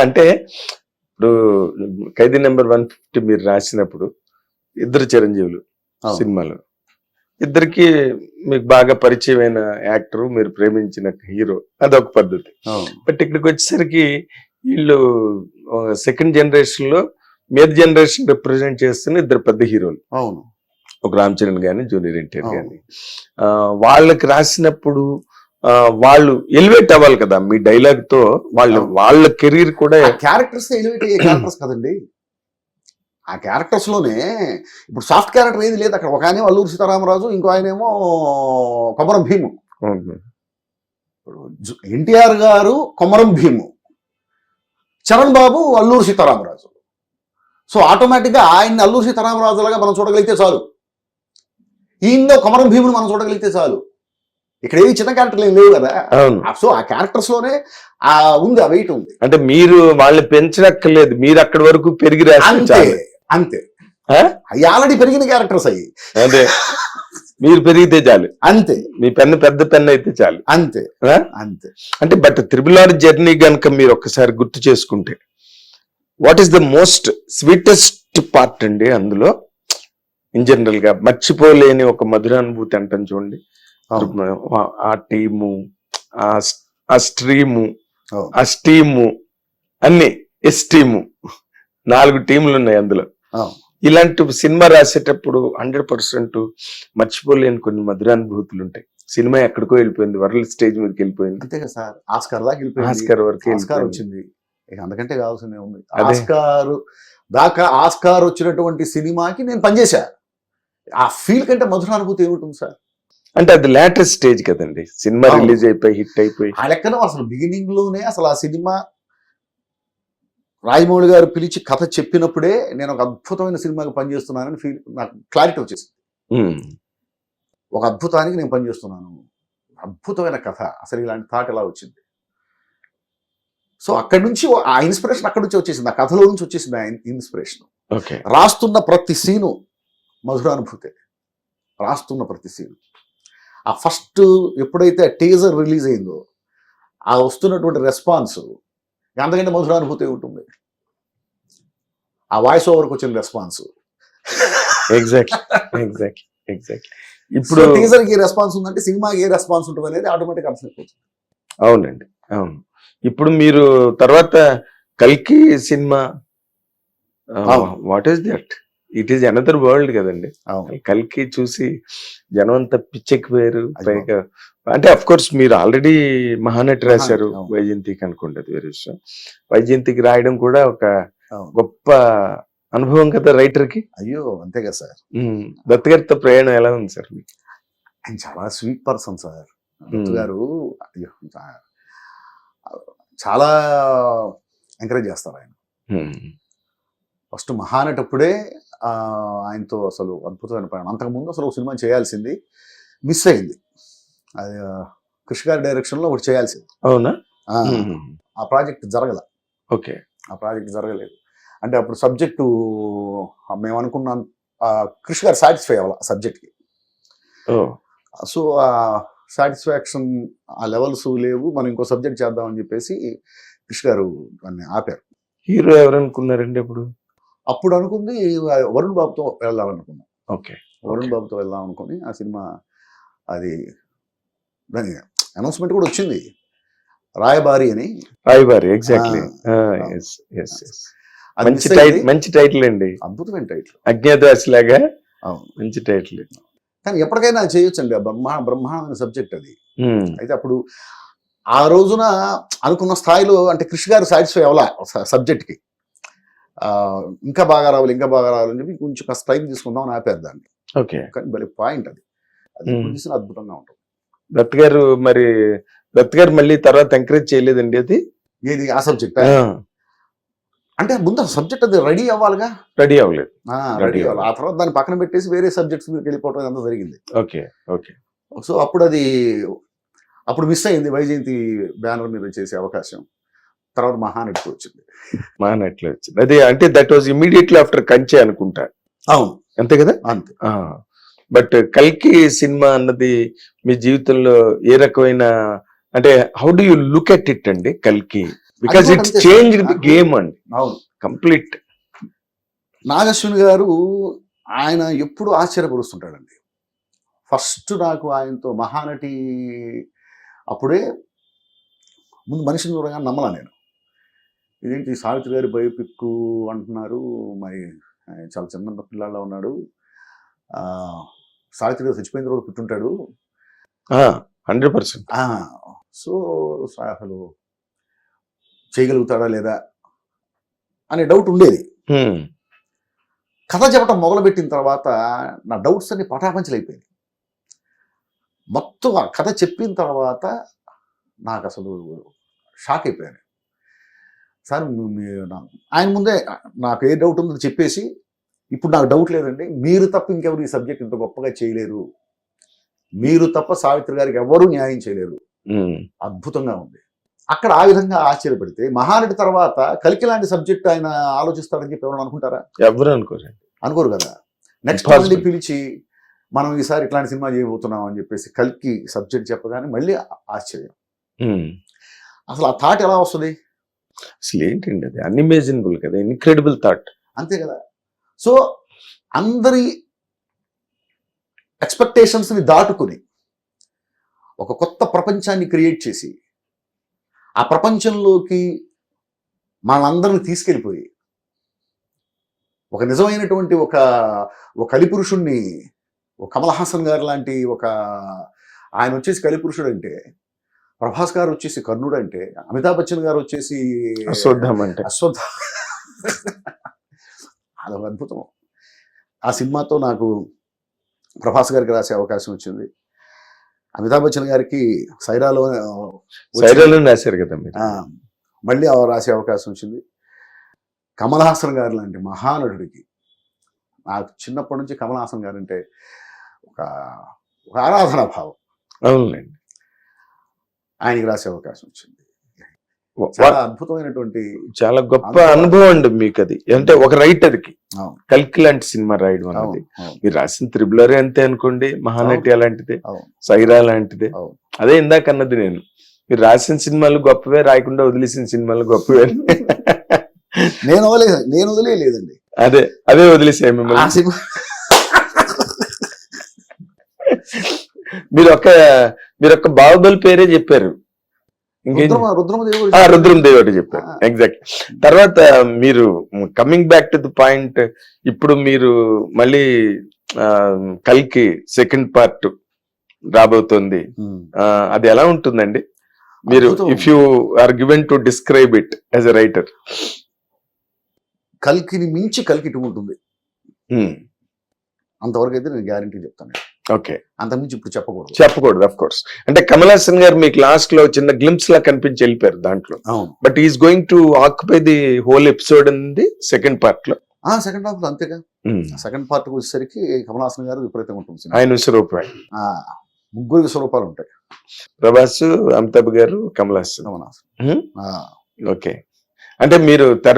అంటే ఇప్పుడు ఖైదీ number one fifty మీరు రాసినప్పుడు ఇద్దరు చిరంజీవులు. సినిమాలో. ఇద్దరికి మీకు బాగా పరిచయమైన యాక్టర్ మీరు ప్రేమించిన హీరో అదొక పద్ధతి. అవును. బట్ ఇక్కడికి వచ్చేసరికి వీళ్ళు సెకండ్ జనరేషన్లో మీద జనరేషన్ రిప్రజెంట్ చేస్తున్న ఇద్దరు పెద్ద హీరోలు. అవును. ఒక రామ్ చరణ్ గాని జూనియర్ ఎన్టీఆర్. గాని. వాళ్ళకి రాసినప్పుడు వాళ్ళు ఎలివేట్ అవ్వాలి కదా. మీ డైలాగ్తో వాళ్ళ. వాళ్ళ కెరీర్ కూడా క్యారెక్టర్స్ ఎలివేట్ అయ్యే క్యారెక్టర్స్ కదండి. ఆ క్యారెక్టర్స్లోనే ఇప్పుడు సాఫ్ట్ క్యారెక్టర్ ఏది లేదు. అక్కడ ఒక ఆయన అల్లూరు సీతారామరాజు ఇంకో ఆయనేమో కొమరం భీము. ఎన్టీఆర్ గారు కొమరం భీము. చరణ్ బాబు అల్లూరు సీతారామరాజు. సో ఆటోమేటిక్గా ఆయన్ని అల్లూరు సీతారామరాజు లాగా మనం చూడగలిగితే చాలు. ఈయన కొమరం భీముని మనం చూడగలిగితే చాలు. ఇక్కడ ఏవి చిన్న క్యారెక్టర్లు ఏం లేవు కదా. సో ఆ క్యారెక్టర్స్లోనే ఆ ఉంది ఆ వెయిట్ ఉంది. అంటే మీరు వాళ్ళని పెంచనక్కర్లేదు మీరు అక్కడి వరకు పెరిగి అంతే అంతే? అవి ఆల్రెడీ పెరిగిన క్యారెక్టర్స్ అయ్యి అదే. మీరు పెరిగితే చాలు. అంతే. మీ పెన్ను పెద్ద పెన్ను అయితే చాలు. అంతే? అంతే. అంటే బట్ త్రిబుల్ ఆర్ జర్నీ గనుక మీరు ఒక్కసారి గుర్తు చేసుకుంటే what is the most sweetest part అండి అందులో? ఇన్ జనరల్గా మర్చిపోలేని ఒక మధురానుభూతి అంటాం చూడండి. ఆ- ఆ టీము ఆ స్ట్రీము. ఆ స్టీము అన్ని ఎస్టీము నాలుగు టీములు ఉన్నాయి అందులో. ఇలాంటి సినిమా రాసేటప్పుడు హండ్రెడ్ పర్సెంట్ మర్చిపోలేని కొన్ని మధురానుభూతులు ఉంటాయి. సినిమా ఎక్కడికో వెళ్ళిపోయింది వరల్డ్ స్టేజ్ మీదకి వెళ్ళిపోయింది. అంతే కదా సార్. ఆస్కార్ దాకా వెళ్ళిపోయింది. ఆస్కర్ వరకు ఆస్కార్. వచ్చింది. ఇక అంతకంటే కావాల్సిందే ఉంది. ఆస్కార్ దాకా ఆస్కార్ వచ్చినటువంటి సినిమాకి నేను పనిచేశా. ఆ ఫీల్ కంటే మధురానుభూతి ఏముంటుంది సార్? అంటే అది లేటెస్ట్ స్టేజ్ కదండి. సినిమా. రిలీజ్ అయిపోయి హిట్ అయిపోయి. ఆ లెక్కన అసలు బిగినింగ్లోనే అసలు ఆ సినిమా రాజమౌళి గారు పిలిచి కథ చెప్పినప్పుడే నేను ఒక అద్భుతమైన సినిమాకి పనిచేస్తున్నానని ఫీల్ నాకు క్లారిటీ వచ్చేసింది. ఒక అద్భుతానికి నేను పనిచేస్తున్నాను. అద్భుతమైన కథ. అసలు ఇలాంటి థాట్ ఎలా వచ్చింది? సో అక్కడి నుంచి ఆ ఇన్స్పిరేషన్ అక్కడి నుంచి వచ్చేసింది. ఆ కథలో నుంచి వచ్చేసింది ఆ ఇన్స్పిరేషన్ ఓకే. రాస్తున్న ప్రతి సీను మధురానుభూతే. రాస్తున్న ప్రతి సీను ఆ ఫస్ట్ ఎప్పుడైతే టీజర్ రిలీజ్ అయిందో ఆ వస్తున్నటువంటి రెస్పాన్స్ అంతకంటే మధురానుభూతి ఉంటుంది. ఆ వాయిస్ ఓవర్కి వచ్చిన రెస్పాన్స్. ఎగ్జాక్ట్ ఎగ్జాక్ట్ ఎగ్జాక్ట్ ఇప్పుడు ఇప్పుడు టీజర్కి రెస్పాన్స్ ఉందంటే సినిమాకి ఏ రెస్పాన్స్ ఉంటుంది అనేది ఆటోమేటిక్ అర్థమైపోతుంది. అవునండి అవును. ఇప్పుడు మీరు తర్వాత కల్కి cinema. What is that? It is another world కదండి. కల్కి చూసి జనం అంతా పిచ్చెక్కిపోయారు పైగా. అంటే అఫ్ కోర్స్ మీరు ఆల్రెడీ మహానటి రాశారు. వైజయంతికి అనుకోండి అది వేరే విషయం. వైజయంతికి రాయడం కూడా ఒక. గొప్ప అనుభవం కదా రైటర్కి అయ్యో అంతే కదా సార్. దత్తగారితో ప్రయాణం ఎలా ఉంది సార్ మీకు? ఆయన చాలా స్వీట్ పర్సన్ సార్. గారు చాలా ఎంకరేజ్ చేస్తారు ఆయన. ఫస్ట్ మహానటప్పుడే ఆయనతో అసలు అద్భుతమైన ప్రయాణం. అంతకుముందు అసలు ఒక సినిమా చేయాల్సింది మిస్ అయింది. అది కృషి గారి డైరెక్షన్లో ఒకటి చేయాల్సింది. అవునా? ఆ, ప్రాజెక్ట్ జరగల. ఓకే. ఆ ప్రాజెక్ట్ జరగలేదు. అంటే అప్పుడు సబ్జెక్టు మేము అనుకున్నాం కృషి గారు సాటిస్ఫై అవ్వాలి ఆ సబ్జెక్ట్కి. సో ఆ సాటిస్ఫాక్షన్ ఆ లెవెల్స్ లేవు మనం ఇంకో సబ్జెక్ట్ చేద్దామని చెప్పేసి కృషి గారు దాన్ని ఆపారు. హీరో ఎవరు అనుకున్నారండి అప్పుడు? అప్పుడు అనుకుంది వరుణ్ బాబుతో వెళ్దాం అనుకున్నాం. ఓకే. వరుణ్. బాబుతో వెళ్దాం అనుకుని ఆ సినిమా అది దాని అనౌన్స్మెంట్ కూడా వచ్చింది. రాయబారి అని. రాయబారి ఎగ్జాక్ట్లీ. మంచి టైటిల్. మంచి టైటిల్ అండి. అద్భుతమైన టైటిల్. అజ్ఞాతవాసి లాగా మంచి టైటిల్. కానీ ఎప్పటికైనా చేయొచ్చండి. బ్రహ్మా బ్రహ్మాండమైన సబ్జెక్ట్ అది. అయితే అప్పుడు ఆ రోజున అనుకున్న స్థాయిలో అంటే కృషి గారు సాటిస్ఫై అవ్వాల సబ్జెక్ట్కి. ఇంకా బాగా రావాలి ఇంకా బాగా రావాలని చెప్పి కొంచెం కాస్త టైం తీసుకుందాం అని ఆపారు దాన్ని. ఓకే. కానీ భలే పాయింట్ అది. అది చూసినా అద్భుతంగా ఉంటుంది. దత్ గారు మరి దత్ గారు మళ్ళీ తర్వాత ఎంకరేజ్ చేయలేదండి అది? ఏది? ఆ సబ్జెక్ట్ అంటే ముందు సబ్జెక్ట్ అది రెడీ అవ్వాలిగా? రెడీ అవ్వలేదు. రెడీ అవ్వాలి. ఆ తర్వాత దాన్ని పక్కన పెట్టేసి వేరే సబ్జెక్ట్స్ మీదకి వెళ్ళిపోవడం అంతా జరిగింది. Okay okay. సో అప్పుడు అది అప్పుడు మిస్ అయింది వైజయంతి బ్యానర్ మీద చేసే అవకాశం. తర్వాత మహానటికి వచ్చింది. మానట్లు వచ్చింది. అదే అంటే దట్ వాజ్ ఇమీడియట్లీ ఆఫ్టర్ కంచె అనుకుంటా. అవును. అంతే కదా? అంతే. బట్ కల్కి సినిమా అన్నది మీ జీవితంలో ఏ రకమైన అంటే how do you look at it అండి కల్కి? బికాస్ ఇట్స్ అంతే చేంజ్ గేమ్ అండి. అవును. కంప్లీట్ నాగశ్విని గారు ఆయన ఎప్పుడు ఆశ్చర్యపరుస్తుంటాడండి. ఫస్ట్ నాకు ఆయనతో మహానటి అప్పుడే ముందు మనిషిని చూడగా నమ్మలా నేను. ఇదేంటి సావిత్రి గారి బయోపిక్ అంటున్నారు. మరి చాలా చిన్న పిల్లాళ్ళ ఉన్నాడు. సావిత్రి గారు చచ్చిపోయిన తర్వాత పుట్టుంటాడు. Hundred percent. సో అసలు చేయగలుగుతాడా లేదా అనే డౌట్ ఉండేది. కథ చెప్పడం మొదలుపెట్టిన తర్వాత నా డౌట్స్ అన్ని పటాపంచలైపోయాయి మొత్తం ఆ కథ చెప్పిన తర్వాత నాకు అసలు షాక్ అయిపోయాను. సార్ ఆయన ముందే నాకు ఏ డౌట్ ఉందో చెప్పేసి ఇప్పుడు నాకు డౌట్ లేదండి. మీరు తప్ప ఇంకెవరు ఈ సబ్జెక్ట్ ఇంత గొప్పగా చేయలేరు. మీరు తప్ప సావిత్రి గారికి ఎవరు న్యాయం చేయలేరు. అద్భుతంగా ఉంది. అక్కడ ఆ విధంగా ఆశ్చర్యపడితే మహానటి తర్వాత కలికి లాంటి సబ్జెక్ట్ ఆయన ఆలోచిస్తాడని చెప్పి ఎవరైనా అనుకుంటారా? ఎవరు అనుకోరండి. అనుకోరు కదా. నెక్స్ట్. మళ్ళీ పిలిచి మనం ఈసారి ఇట్లాంటి సినిమా చేయబోతున్నాం అని చెప్పేసి కల్కి సబ్జెక్ట్ చెప్పగానే మళ్ళీ ఆశ్చర్యం. అసలు ఆ థాట్ ఎలా వస్తుంది? అసలు ఏంటండి అది? అన్ఇమేజినబుల్ కదా ఇన్క్రెడిబుల్ థాట్ అంతే కదా. సో అందరి ఎక్స్పెక్టేషన్స్ని దాటుకుని ఒక కొత్త ప్రపంచాన్ని క్రియేట్ చేసి ఆ ప్రపంచంలోకి మనందరిని తీసుకెళ్ళిపోయి ఒక నిజమైనటువంటి ఒక ఒక కలిపురుషుణ్ణి ఒక కమల్ హాసన్ గారు లాంటి ఒక ఆయన వచ్చేసి కలిపురుషుడు అంటే ప్రభాస్ గారు వచ్చేసి కర్ణుడు అంటే అమితాబ్ బచ్చన్ గారు వచ్చేసి అశ్వత్థం అంటే. అశ్వత్థ అదొక అద్భుతం. ఆ సినిమాతో నాకు ప్రభాస్ గారికి రాసే అవకాశం వచ్చింది. అమితాబ్ బచ్చన్ గారికి సైరాలో సైరాలో రాశారు కదా మళ్ళీ రాసే అవకాశం వచ్చింది. కమల్ హాసన్ గారు లాంటి మహానటుడికి నాకు చిన్నప్పటి నుంచి కమల్ హాసన్ గారు అంటే ఒక ఒక ఆరాధనా భావం. అవునండి ఆయనకి రాసే అవకాశం వచ్చింది. చాలా అద్భుతమైనటువంటి చాలా గొప్ప అనుభవం. అండి మీకు అది అంటే ఒక రైటర్కి అవును. కల్కి లాంటి సినిమా రాయడం అవును మీరు రాసిన త్రిబులరే అంతే అనుకోండి మహానటి అలాంటిదే. సైరా లాంటిదే. అదే ఇందాక అన్నది నేను. మీరు రాసిన సినిమాలు గొప్పవే రాయకుండా వదిలేసిన సినిమాలు గొప్పవే. నేను నేను వదిలేయలేదండి. అదే అదే వదిలేసాయి ఆ మిమ్మల్ని మీరు ఒక మీరు ఒక బాహుబలి పేరే చెప్పారు. రుద్రం దేవటి చెప్పారు. ఆ. ఎగ్జాక్ట్ తర్వాత మీరు coming back to the point ఇప్పుడు మీరు మళ్ళీ కల్కి సెకండ్ పార్ట్ రాబోతోంది. అది ఎలా ఉంటుందండి? మీరు. If you are given to describe it as a writer కల్కిని మించి కల్కి ఉంటుంది. అంతవరకు అయితే నేను గ్యారంటీ చెప్తాను. ఓకే అంతకుమించి ఇప్పుడు చెప్పకూడదు. చెప్పకూడదు అఫ్ కోర్స్ అంటే కమల్ హాసన్ గారు మీకు లాస్ట్లో చిన్న గ్లిమ్స్ లా కనిపించి వెళ్ళిపోయారు దాంట్లో. అవును. But is going to occupy the whole episode ఉంది సెకండ్ పార్ట్లో. ఆ సెకండ్ హాఫ్లో అంతేగా. సెకండ్ పార్ట్ వచ్చేసరికి కమల్ హాసన్ గారు విపరీతంగా ఉంటుంది. ఆయన విశ్వరూపాయి ఆ, ముగ్గురు విశ్వరూపాలు ఉంటాయి. ప్రభాస్ అమితాబ్ గారు కమల్ హాసన్. కమల్ హాసన్. Hmm? ఓకే అంటే మీరు తెర